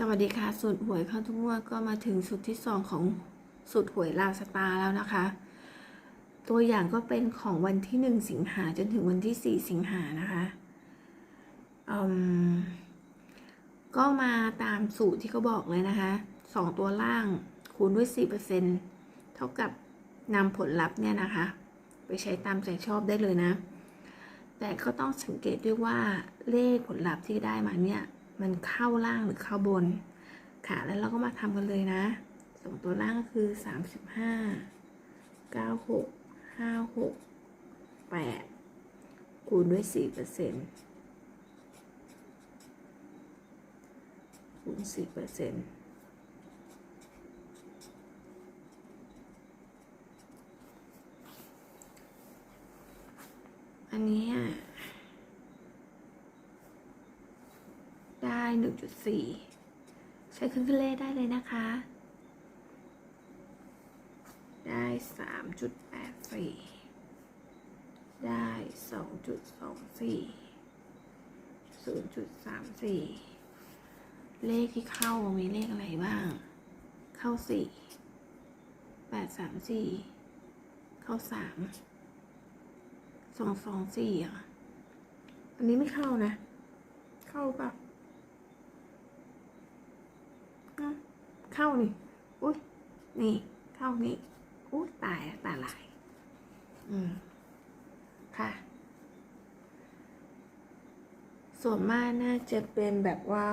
สวัสดีค่ะสูตรหวยเข้าทุกงวดก็มาถึงสูตรที่สองของสูตรหวยลาวสตาร์แล้วนะคะ ตัวอย่างก็เป็นของวันที่หนึ่งสิงหาจนถึงวันที่สี่สิงหานะคะอืมก็มาตามสูตรที่เขาบอกเลยนะคะสองตัวล่างคูณด้วยสี่เปอร์เซ็นเท่ากับนำผลลัพธ์เนี่ยนะคะ ไปใช้ตามใจชอบได้เลยนะ แต่ก็ต้องสังเกตด้วยว่าเลขผลลัพธ์ที่ได้มาเนี่ย มันเข้าล่างหรือเข้าบน ค่ะ แล้วเราก็มาทำกันเลยนะสองตัวล่างก็คือสามสิบห้าเก้าหกห้าหกแปดคูณด้วยสี่เปอร์เซ็นต์คูณสี่เปอร์เซ็นต์อันนี้อะ ได้หนึ่งจุดสี่ใช้เครื่องคิดเลขได้เลยนะคะ ได้สามจุดแปดสี่ได้สองจุดสองสี่ศูนย์จุดสามสี่เลขที่เข้ามีเลขอะไรบ้าง เข้าสี่แปดสามสี่เข้าสามสองสองสี่อะอันนี้ไม่เข้านะ เข้าปะอะ เข้านี่ อุ้ยนี่ เข้านี่อุ้ยตายตาลาย อืม ค่ะ ส่วนมากน่าจะเป็นแบบว่า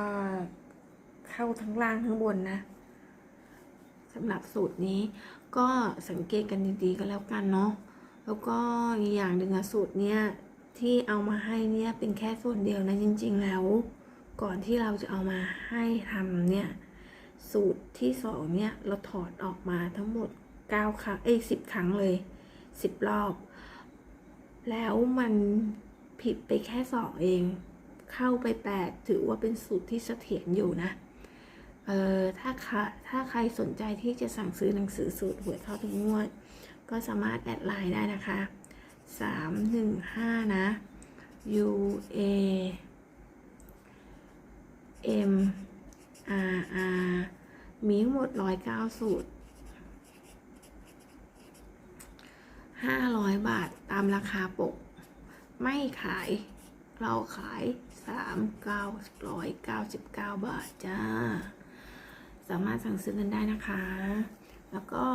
เข้าทั้งล่างทั้งบนนะสำหรับสูตรนี้ก็สังเกตกันดีๆก็แล้วกันเนาะแล้วก็อีกอย่างหนึ่งอะสูตรเนี้ยที่เอามาให้เนี่ยเป็นแค่ส่วนเดียวนะจริง ๆ แล้ว ก่อนที่เราจะเอามาให้ทำเนี่ย สูตรที่สองเนี่ย เราถอดออกมาทั้งหมด 9 ครั้ง เอ้ย10ครั้งเลย 10 รอบ แล้วมันผิดไปแค่สองเอง เข้าไป 8 ถือว่าเป็นสูตรที่เสถียรอยู่นะ เออถ้าค่ะถ้าใครสนใจที่จะสั่งซื้อหนังสือสูตรหวยเข้าทุกงวด ก็สามารถแอดไลน์ได้นะคะ 315 นะ U A M R R มีทั้งหมด109สูตร500บาทตามราคาปก ไม่ขายเราขาย3,999บาทจ้า สามารถสั่งซื้อกันได้นะคะ แล้วก็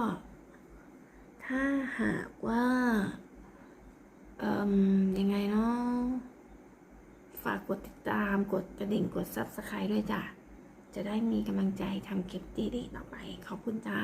ถ้าหากว่าเอ่มยังไงเนาะฝากกดติดตามกดกระดิ่งกด Subscribe ด้วยจ้ะ จะได้มีกำลังใจทำคลิปดีๆต่อไป ขอบคุณจ้า